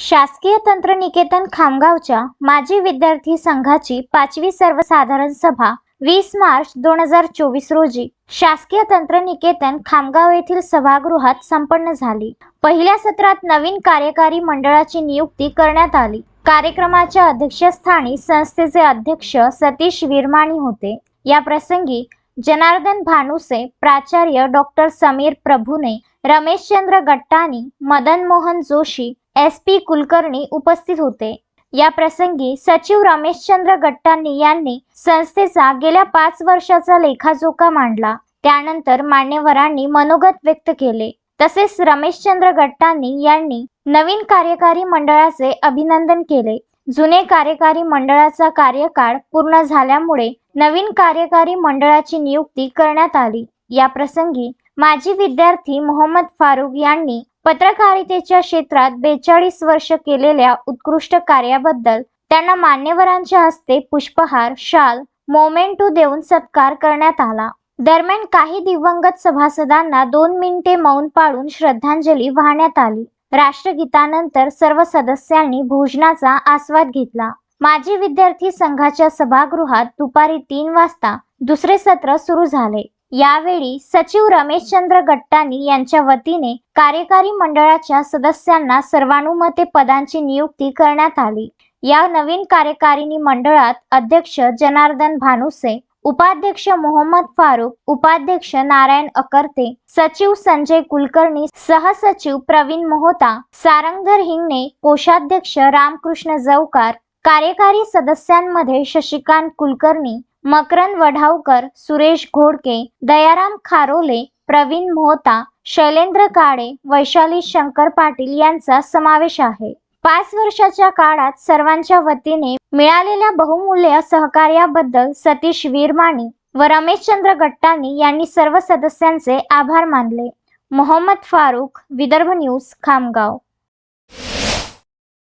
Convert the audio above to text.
शासकीय तंत्रनिकेतन खामगावच्या माजी विद्यार्थी संघाची पाचवी सर्वसाधारण सभा वीस मार्च दोन हजार चोवीस रोजी शासकीय तंत्रनिकेतन खामगाव येथील सभागृहात संपन्न झाली. पहिल्या सत्रात नवीन कार्यकारी मंडळाची नियुक्ती करण्यात आली. कार्यक्रमाच्या अध्यक्षस्थानी संस्थेचे अध्यक्ष सतीश विरमाणी होते. या प्रसंगी जनार्दन भानुसे प्राचार्य डॉक्टर समीर प्रभूने रमेशचंद्र गट्टानी मदन मोहन जोशी एस पी कुलकर्णी उपस्थित होते. या प्रसंगी सचिव रमेशचंद्र गट्टानी यांनी संस्थेचा गेल्या पाच वर्षाचा लेखाजोखा मांडला. त्यानंतर मान्यवरांनी मनोगत व्यक्त केले. तसेच रमेशचंद्र गट्टानी यांनी नवीन कार्यकारी मंडळाचे अभिनंदन केले. जुने कार्यकारी मंडळाचा कार्यकाळ पूर्ण झाल्यामुळे नवीन कार्यकारी मंडळाची नियुक्ती करण्यात आली. या प्रसंगी माजी विद्यार्थी मोहम्मद फारुक यांनी पत्रकारितेच्या क्षेत्रात बेचाळीस वर्ष केलेल्या उत्कृष्ट कार्याबद्दल त्यांना मान्यवरांच्या हस्ते पुष्पहार शाल मोमेंटो देऊन सत्कार करण्यात आला. दरम्यान काही दिवंगत सभासदांना दोन मिनिटे मौन पाळून श्रद्धांजली वाहण्यात आली. राष्ट्रगीतानंतर सर्व सदस्यांनी भोजनाचा आस्वाद घेतला. माजी विद्यार्थी संघाच्या सभागृहात दुपारी तीन वाजता दुसरे सत्र सुरू झाले. यावेळी सचिव रमेशचंद्र गट्टानी यांच्या वतीने कार्यकारी मंडळाच्या सदस्यांना सर्वानुमते पदांची नियुक्ती करण्यात आली. या नवीन कार्यकारिणी मंडळात अध्यक्ष जनार्दन भानुसे उपाध्यक्ष मोहम्मद फारुक उपाध्यक्ष नारायण अकर्ते सचिव संजय कुलकर्णी सहसचिव प्रवीण मोहोता सारंगधर हिंगणे कोषाध्यक्ष रामकृष्ण जवकार कार्यकारी सदस्यांमध्ये शशिकांत कुलकर्णी मकरंद वढावकर सुरेश घोडके दयाराम खारोले प्रवीण मोहता शैलेंद्र काळे वैशाली शंकर पाटील यांचा समावेश आहे. पाच वर्षाच्या काळात सर्वांच्या वतीने मिळालेल्या बहुमूल्य सहकार्याबद्दल सतीश वीरमाणी व रमेशचंद्र गट्टानी यांनी सर्व सदस्यांचे आभार मानले. मोहम्मद फारूक विदर्भ न्यूज खामगाव.